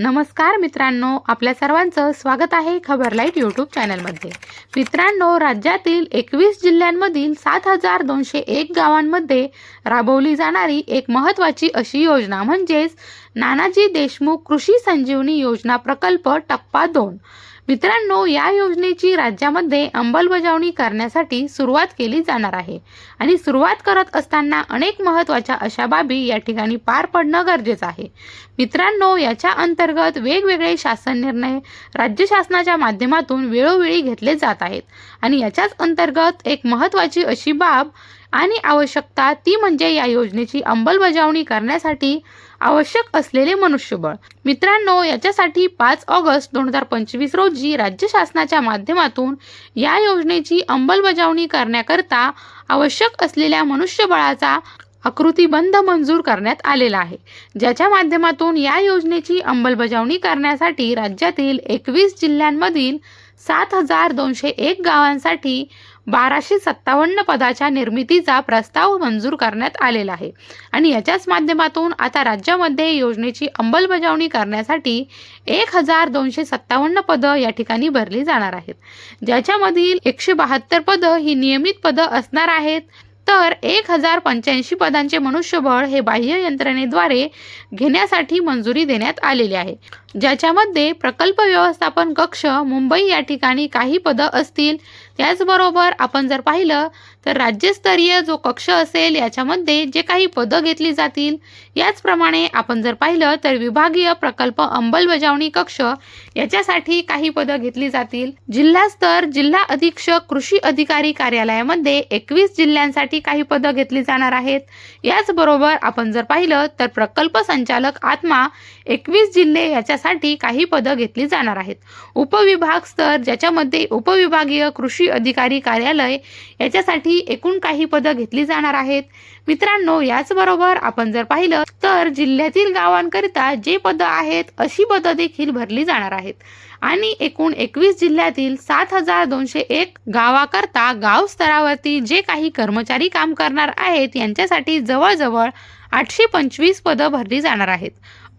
नमस्कार मित्रांनो आपल्या सर्वांचं स्वागत आहे खबर लाइट यूट्यूब चॅनलमध्ये. मित्रांनो राज्यातील एकवीस जिल्ह्यांमधील सात हजार दोनशे एक गावांमध्ये राबवली जाणारी एक महत्त्वाची अशी योजना म्हणजेच नानाजी देशमुख कृषी संजीवनी योजना प्रकल्प टप्पा दोन. मित्रांनो या योजनेची राज्यामध्ये अंमलबजावणी करण्यासाठी सुरुवात केली जाणार आहे. आणि सुरुवात करत असताना अनेक महत्त्वाच्या अशा बाबी या ठिकाणी पार पडणं गरजेचं आहे. मित्रांनो याच्या अंतर्गत वेगवेगळे शासन निर्णय राज्य शासनाच्या माध्यमातून वेळोवेळी घेतले जात आहेत. आणि याच्याच अंतर्गत एक महत्त्वाची अशी बाब आणि आवश्यकता ती म्हणजे या योजनेची अंमलबजावणी करण्यासाठी आवश्यक असलेले मनुष्यबळ. मित्रांनो याच्यासाठी पाच ऑगस्ट दोन हजार पंचवीस रोजी राज्य शासनाच्या माध्यमातून या योजनेची अंमलबजावणी करण्याकरता आवश्यक असलेल्या मनुष्यबळाचा आकृतीबंध मंजूर करण्यात आलेला आहे. ज्याच्या माध्यमातून या योजनेची अंमलबजावणी करण्यासाठी राज्यातील एकवीस जिल्ह्यांमधील सात हजार दोनशे एक गावांसाठी बाराशे सत्तावन्न पदाच्या निर्मितीचा प्रस्ताव मंजूर करण्यात आलेला आहे. आणि याच्याच माध्यमातून आता राज्यामध्ये योजनेची अंमलबजावणी करण्यासाठी एक हजार दोनशे सत्तावन्न पदं या ठिकाणी भरली जाणार आहेत. ज्याच्यामधील एकशे बहात्तर पदं ही नियमित पदं असणार आहेत. तर एक हजार पंच्याऐंशी पदांचे मनुष्यबळ हे बाह्य यंत्रणेद्वारे घेण्यासाठी मंजुरी देण्यात आलेली आहे. ज्याच्यामध्ये प्रकल्प व्यवस्थापन कक्ष मुंबई या ठिकाणी काही पदं असतील. त्याचबरोबर आपण जर पाहिलं तर राज्यस्तरीय जो कक्ष असेल याच्यामध्ये जे काही पदं घेतली जातील याचप्रमाणे आपण जर पाहिलं तर विभागीय प्रकल्प अंमलबजावणी कक्ष याच्यासाठी काही पदं घेतली जातील. जिल्हास्तर जिल्हा अधीक्षक कृषी अधिकारी कार्यालयामध्ये एकवीस जिल्ह्यांसाठी काही पदं घेतली जाणार आहेत. याचबरोबर आपण जर पाहिलं तर प्रकल्प संचालक आत्मा एकवीस जिल्हे याच्या यासाठी काही पदं घेतली जाणार आहेत. उपविभाग स्तर ज्याच्यामध्ये उपविभागीय कृषी अधिकारी कार्यालय याच्यासाठी एकूण काही पदं घेतली जाणार आहेत. मित्रांनो याचबरोबर आपण जर पाहिलं तर जिल्ह्यातील गावांकरिता जे पदं आहेत अशी पदं देखील भरली जाणार आहेत. आणि एकूण एकवीस जिल्ह्यातील सात हजार दोनशे एक गावाकरता गाव स्तरावरती जे काही कर्मचारी काम करणार आहेत यांच्यासाठी जवळजवळ आठशे पंचवीस पदं भरली जाणार आहेत.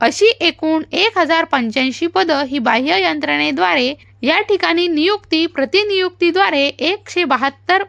अशी एकूण एक हजार पंच्याऐंशी पदं ही बाह्य यंत्रणेद्वारे या ठिकाणी नियुक्ती प्रतिनियुक्तीद्वारे एकशे बहात्तर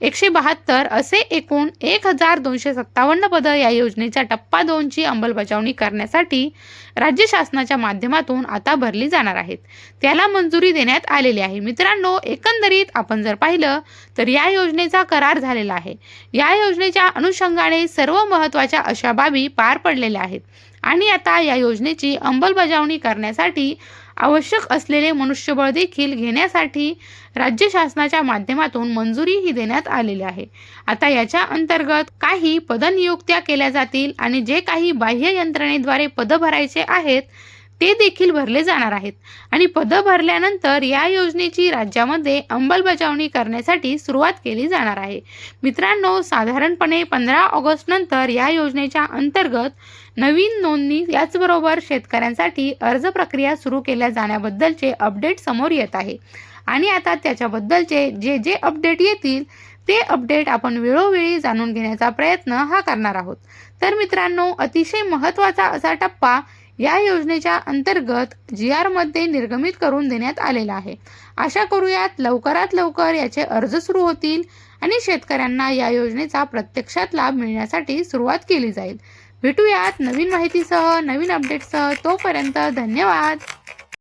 एकशे बहात्तर असे एकूण एक हजार दोनशे सत्तावन्न पदं या योजनेच्या टप्पा दोनची अंमलबजावणी करण्यासाठी राज्य शासनाच्या माध्यमातून आता भरली जाणार आहेत. त्याला मंजुरी देण्यात आलेली आहे. मित्रांनो एकंदरीत आपण जर पाहिलं तर या योजनेचा करार झालेला आहे. या योजनेच्या अनुषंगाने सर्व महत्त्वाच्या अशा बाबी पार पडलेल्या आहेत. आणि आता या योजनेची अंमलबजावणी करण्यासाठी आवश्यक असलेले मनुष्यबळ देखील घेण्यासाठी राज्य शासनाच्या माध्यमातून मंजुरी ही देण्यात आलेली आहे. आता याच्या अंतर्गत काही पदनियुक्त्या केल्या जातील आणि जे काही बाह्य यंत्रणेद्वारे पद भरायचे आहेत ते देखील भरले जाणार आहेत. आणि पदं भरल्यानंतर या योजनेची राज्यामध्ये अंमलबजावणी करण्यासाठी सुरुवात केली जाणार आहे. मित्रांनो साधारणपणे पंधरा ऑगस्ट नंतर या योजनेच्या अंतर्गत नवीन नोंदणी याचबरोबर शेतकऱ्यांसाठी अर्ज प्रक्रिया सुरू केल्या जाण्याबद्दलचे अपडेट समोर येत आहे. आणि आता त्याच्याबद्दलचे जे जे अपडेट येतील ते अपडेट आपण वेळोवेळी जाणून घेण्याचा प्रयत्न हा करणार आहोत. तर मित्रांनो अतिशय महत्त्वाचा असा टप्पा या योजनेच्या अंतर्गत जी आरमध्ये निर्गमित करून देण्यात आलेला आहे. आशा करूयात लवकरात लवकर याचे अर्ज सुरू होतील आणि शेतकऱ्यांना या योजनेचा प्रत्यक्षात लाभ मिळण्यासाठी सुरुवात केली जाईल. भेटूयात नवीन माहितीसह नवीन अपडेटसह तोपर्यंत धन्यवाद.